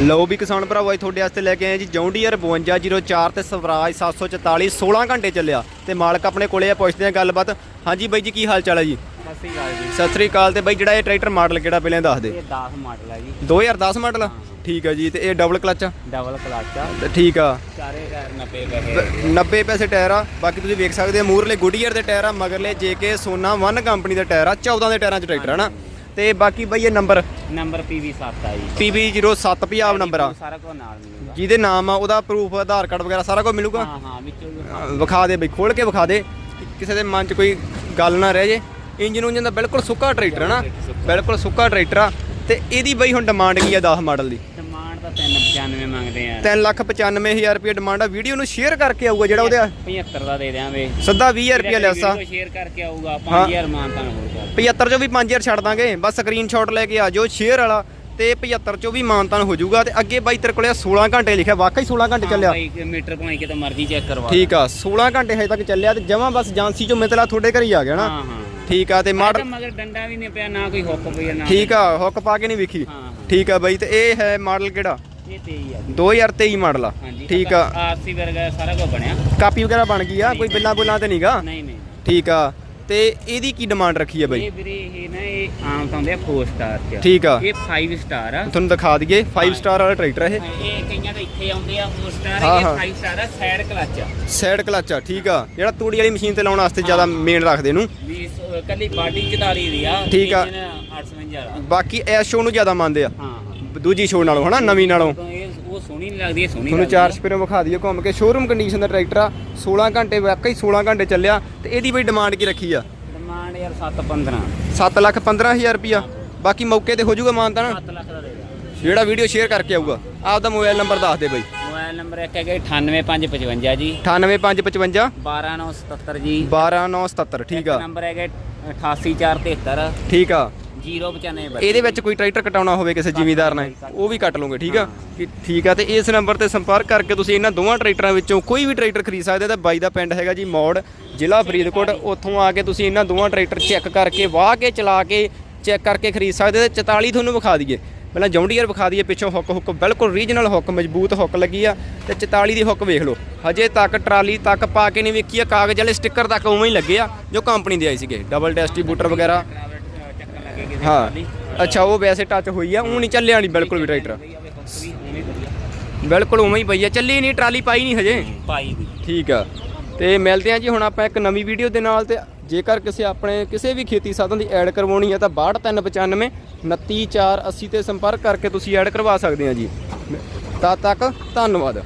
ਲਓ ਵੀ ਕਿਸਾਨ ਭਰਾਵੋ ਅੱਜ ਤੁਹਾਡੇ ਵਾਸਤੇ ਲੈ ਕੇ ਆਏ ਜੀ ਜੌਂਡੀਅਰ 5204 ਤੇ ਸਵਰਾਜ 744 16 ਘੰਟੇ ਚੱਲਿਆ ਤੇ ਮਾਲਕ ਆਪਣੇ ਕੋਲੇ ਆ ਪੁੱਛਦੇ ਆ ਗੱਲਬਾਤ। ਹਾਂਜੀ ਬਾਈ ਜੀ ਕੀ ਹਾਲ ਚਾਲ ਹੈ ਜੀ? ਸਤਿ ਸ਼੍ਰੀ ਅਕਾਲ ਜੀ। ਸਤਿ ਸ੍ਰੀ ਅਕਾਲ ਤੇ ਬਾਈ ਜਿਹੜਾ ਇਹ ਟਰੈਕਟਰ ਮਾਡਲ ਕਿਹੜਾ ਪਹਿਲਾਂ ਦੱਸ ਦੇ? ਇਹ 10 ਮਾਡਲ ਹੈ ਜੀ। 2010 ਮਾਡਲ? ਠੀਕ ਆ ਜੀ ਤੇ ਇਹ ਡਬਲ ਕਲਚ ਆ? ਡਬਲ ਕਲਚ ਆ। ਤੇ ਠੀਕ ਆ। ਚਾਰੇ ਟਾਇਰ 90 ਪੈਸੇ 90 ਪੈਸੇ ਟਾਇਰ ਆ ਬਾਕੀ ਤੁਸੀਂ ਵੇਖ ਸਕਦੇ ਆ ਮੂਰਲੇ ਗੁੱਡੀਅਰ ਦੇ ਟਾਇਰ ਆ ਮਗਰਲੇ ਜੇਕੇ ਸੋਨਾ 1 ਕੰਪਨੀ ਦੇ ਟਾਇਰ ਆ 14 ਦੇ ਟਾਇਰਾਂ 'ਚ ਟਰੈਕਟਰ ਆ ਨਾ। ਤੇ ਬਾਕੀ ਬਾਈ ਇਹ ਨੰਬਰ? ਨੰਬਰ PV7 ਆ ਜੀ। PB07 ਪੰਜਾਬ ਨੰਬਰ ਆ। ਸਾਰਾ ਕੁਝ ਨਾਲ ਮਿਲੂਗਾ। ਜਿਹਦੇ ਨਾਮ ਆ ਉਹਦਾ ਪ੍ਰੂਫ ਆਧਾਰ ਕਾਰਡ ਵਗੈਰਾ ਸਾਰਾ ਕੁਝ ਮਿਲੂਗਾ? ਹਾਂ ਹਾਂ ਵਿੱਚੋਂ ਵੀ ਵਿਖਾ ਦੇ ਬਈ ਖੋਲ ਕੇ ਵਿਖਾ ਦੇ। ਕਿਸੇ ਦੇ ਮਨ 'ਚ ਕੋਈ ਗੱਲ ਨਾ ਰਹਿ ਜੇ। ਇੰਜਨ ਉਂਜਨ ਦਾ ਬਿਲਕੁਲ ਸੁੱਕਾ ਟਰੈਕਟਰ ਹੈ ਨਾ। ਬਿਲਕੁਲ ਸੁੱਕਾ। ਟਰੈਕਟਰ ਆ। ਤੇ ਇਹਦੀ ਬਈ ਹੁਣ ਡਿਮਾਂਡ ਕੀ ਆ 10 ਮਾਡਲ ਦੀ? ਤਾਂ 395 ਮੰਗਦੇ ਆ। 395000 ਰੁਪਏ ਡਿਮਾਂਡ ਆ। ਵੀਡੀਓ ਨੂੰ ਸ਼ੇਅਰ ਕਰਕੇ ਆਊਗਾ ਜਿਹੜਾ ਉਹਦੇ 75 ਦਾ ਦੇ ਦਿਆਂਗੇ। ਸਿੱਧਾ 20000 ਰੁਪਏ ਲੈਸਾ। ਸ਼ੇਅਰ ਕਰਕੇ ਆਊਗਾ ਹਾਂ। 5000 ਮਾਨ ਤਾਂ ਹੋਊਗਾ 75 ਚੋਂ ਵੀ 5000 ਛੱਡ ਦਾਂਗੇ। ਬਸ ਸਕਰੀਨਸ਼ਾਟ ਲੈ ਕੇ ਆ ਜਾਓ ਸ਼ੇਅਰ ਵਾਲਾ ਤੇ 75 ਚੋਂ ਵੀ ਮਾਨਤਾਨ ਹੋ ਜਾਊਗਾ। ਤੇ ਅੱਗੇ ਬਾਈ ਤੇਰੇ ਕੋਲੇ 16 ਘੰਟੇ ਲਿਖਿਆ। ਵਾਕਈ 16 ਘੰਟੇ ਚੱਲਿਆ। ਭਾਈ ਮੀਟਰ ਭਾਈ ਕਿਤੇ ਮਰਜ਼ੀ ਚੈੱਕ ਕਰਵਾ ਠੀਕ ਆ 16 ਘੰਟੇ ਹਜੇ ਤੱਕ ਚੱਲਿਆ ਤੇ ਜਮਾਂ ਬਸ ਜਾਂਸੀ ਚੋਂ ਮਿਤਲਾ ਤੁਹਾਡੇ ਘਰ ਹੀ ਆ ਗਿਆ ਨਾ। ਠੀਕ ਆ ਤੇ ਮਗਰ ਡੰਡਾ ਵੀ ਨਹੀਂ ਪਿਆ ਨਾ ਕੋਈ ਹੁੱਕ ਪਈ ਨਾ ਠੀਕ ਆ ਹੁੱਕ ਪਾ ਕੇ ਨਹੀਂ ਵਿਖੀ। ਠੀਕ ਆ ਬਾਈ ਤੇ ਇਹ ਹੈ ਮਾਡਲ ਕਿਹੜਾ? ਇਹ ਤੇ ਹੀ ਆ ਜੀ। 2023 ਮਾਡਲ ਆ। ਹਾਂਜੀ ਠੀਕ ਆ। ਆਰਸੀ ਵਰਗਾ ਸਾਰਾ ਕੁਝ ਬਣਿਆ। ਕਾਪੀ ਵਗੈਰਾ ਬਣ ਗਈ ਆ? ਕੋਈ ਬਿੱਲਾਂ ਬੁੱਲਾਂ ਤੇ ਨਹੀਂਗਾ? ਨਹੀਂ ਨਹੀਂ। ਠੀਕ ਆ। ਤੇ ਇਹਦੀ ਕੀ ਡਿਮਾਂਡ ਰੱਖੀ ਆ ਬਾਈ? ਇਹ ਵੀਰੇ ਇਹ ਨਾ ਇਹ ਆਮ ਤਾਂ ਹੁੰਦੇ ਆ 4 ਸਟਾਰ ਚ। ਠੀਕ ਆ। ਇਹ 5 ਸਟਾਰ ਆ। ਤੁਹਾਨੂੰ ਦਿਖਾ ਦਈਏ। 5 ਸਟਾਰ ਵਾਲਾ ਟਰੈਕਟਰ ਇਹ। ਇਹ ਕਈਆਂ ਦੇ ਇੱਥੇ ਆਉਂਦੇ ਆ 4 ਸਟਾਰ ਇਹ ਹਾਂ। 5 ਸਟਾਰ ਆ ਸਾਈਡ ਕਲਚ ਆ। ਸਾਈਡ ਕਲਚ ਆ ਠੀਕ ਆ। ਜਿਹੜਾ ਤੂੜੀ ਵਾਲੀ ਮਸ਼ੀਨ ਤੇ ਲਾਉਣ ਵਾਸਤੇ ਜ਼ਿਆਦਾ ਮੇਨ ਰੱਖਦੇ ਨੂੰ ਵੀ ਕੱਲੀ ਬਾਡੀ 44 ਦੀ ਆ ਠੀਕ ਆ। ਇੰਜਨ 855 ਆ ਬਾਕੀ ਐਸ ਸ਼ੋ ਨੂੰ ਜ਼ਿਆਦਾ ਮੰਨਦੇ ਆ। ਹਾਂ। ਦੂਜੀ ਸ਼ੋ ਨਾਲੋਂ ਹਨਾ ਨਵੀਂ ਨਾਲੋਂ। ਇਹ ਉਹ ਸੋਹਣੀ ਨਹੀਂ ਲੱਗਦੀ ਇਹ ਸੋਹਣੀ ਤੁਹਾਨੂੰ ਲੱਗਦੀ। ਚਾਰ। ਸਪੇਰੋਂ ਵਿਖਾ ਦਈਏ ਘੁੰਮ ਕੇ। ਸ਼ੋਰੂਮ ਕੰਡੀਸ਼ਨ ਦਾ ਟਰੈਕਟਰ ਆ 16 ਘੰਟੇ ਵਾਕਈ 16 ਘੰਟੇ ਚੱਲਿਆ ਤੇ ਇਹਦੀ ਬਈ ਡਿਮਾਂਡ ਕੀ ਰੱਖੀ ਆ? ਡਿਮਾਂਡ ਯਾਰ 715 7 ਲੱਖ 15000 ਰੁਪਿਆ ਬਾਕੀ ਮੌਕੇ ਤੇ ਹੋ ਜਾਊਗਾ ਮਾਨਤਾ ਨਾ? 7 ਲੱਖ ਦਾ ਦੇ ਦਾਂ ਜਿਹੜਾ ਵੀਡੀਓ ਸ਼ੇਅਰ ਕਰਕੇ ਆਊਗਾ। ਆਪਦਾ ਮੋਬਾਈਲ ਨੰਬਰ ਦੱਸ ਦੇ ਬਈ। ਮੋਬਾਈਲ ਨੰਬਰ ਇੱਕ ਹੈਗਾ 98555 ਜੀ। 98555 12977 ਜੀ। 12977 ਠੀਕ ਆ। ਨੰਬਰ ਹੈਗਾ 88473 ਠੀਕ ਆ। 095 ਇਹਦੇ ਵਿੱਚ ਕੋਈ ਟਰੈਕਟਰ ਕਟਾਉਣਾ ਹੋਵੇ ਕਿਸੇ ਜ਼ਿਮੀਦਾਰ ਨੇ ਉਹ ਵੀ ਕੱਟ ਲਓਗੇ ਠੀਕ ਆ? ਕਿ ਠੀਕ ਆ ਤੇ ਇਸ ਨੰਬਰ ਤੇ ਸੰਪਰਕ ਕਰਕੇ ਤੁਸੀਂ ਇਹਨਾਂ ਦੋਵਾਂ ਟਰੈਕਟਰਾਂ ਵਿੱਚੋਂ ਕੋਈ ਵੀ ਟਰੈਕਟਰ ਖਰੀਦ ਸਕਦੇ ਤਾਂ ਬਾਈ ਦਾ ਪਿੰਡ ਹੈਗਾ ਜੀ ਮੌੜ ਜ਼ਿਲ੍ਹਾ ਫਰੀਦਕੋਟ। ਉੱਥੋਂ ਆ ਕੇ ਤੁਸੀਂ ਇਹਨਾਂ ਦੋਵਾਂ ਟਰੈਕਟਰ ਚੈੱਕ ਕਰਕੇ ਵਾਹ ਕੇ ਚਲਾ ਕੇ ਚੈੱਕ ਕਰਕੇ ਖਰੀਦ ਸਕਦੇ ਤੇ 44 ਤੁਹਾਨੂੰ ਵਿਖਾ ਦਈਏ। ਪਹਿਲਾਂ ਜੌਂਡੀਅਰ ਵਿਖਾ ਦਈਏ ਪਿੱਛੋਂ ਹੁੱਕ ਹੁੱਕ ਬਿਲਕੁਲ ਰੀਜਨਲ ਹੁੱਕ ਮਜ਼ਬੂਤ ਹੁੱਕ ਲੱਗੀ ਆ ਤੇ 44 ਦੀ ਹੁੱਕ ਵੇਖ ਲਓ। ਹਜੇ ਤੱਕ ਟਰਾਲੀ ਤੱਕ ਪਾ ਕੇ ਨਹੀਂ ਵੇਖੀ ਆ ਕਾਗਜ਼ ਵਾਲੇ ਸਟicker ਤੱਕ ਉਵੇਂ ਹੀ ਲੱਗੇ ਆ ਜੋ ਕੰਪਨੀ ਦੇ ਆਏ ਸੀਗੇ। ਡਬਲ ਡਿਸਟ੍ਰੀਬਿਊਟਰ ਵਗੈਰਾ ਕਿਸੇ ਹਾਂ। ਅੱਛਾ ਉਹ ਵੈਸੇ ਟੱਚ ਹੋਈ ਆ ਉਹ ਨਹੀਂ ਚੱਲਿਆ ਨਹੀਂ ਬਿਲਕੁਲ ਵੀ ਟਰੈਕਟਰ ਬਿਲਕੁਲ ਉਵੇਂ ਹੀ ਪਈ ਆ ਚੱਲੀ ਨਹੀਂ ਟਰਾਲੀ ਪਾਈ ਨਹੀਂ ਹਜੇ। ਪਾਈ ਦੀ ਠੀਕ ਆ। ਤੇ ਮਿਲਦੇ ਆ ਜੀ ਹੁਣ ਆਪਾਂ ਇੱਕ ਨਵੀਂ ਵੀਡੀਓ ਦੇ ਨਾਲ ਤੇ ਜੇਕਰ ਕਿਸੇ ਆਪਣੇ ਕਿਸੇ ਵੀ ਖੇਤੀ ਸਾਧਨ ਦੀ ਐਡ ਕਰਵਾਉਣੀ ਹੈ ਤਾਂ 62395 29480 ਤੇ ਸੰਪਰਕ ਕਰਕੇ ਤੁਸੀਂ ਐਡ ਕਰਵਾ ਸਕਦੇ ਆ ਜੀ। ਤਦ ਤੱਕ ਧੰਨਵਾਦ।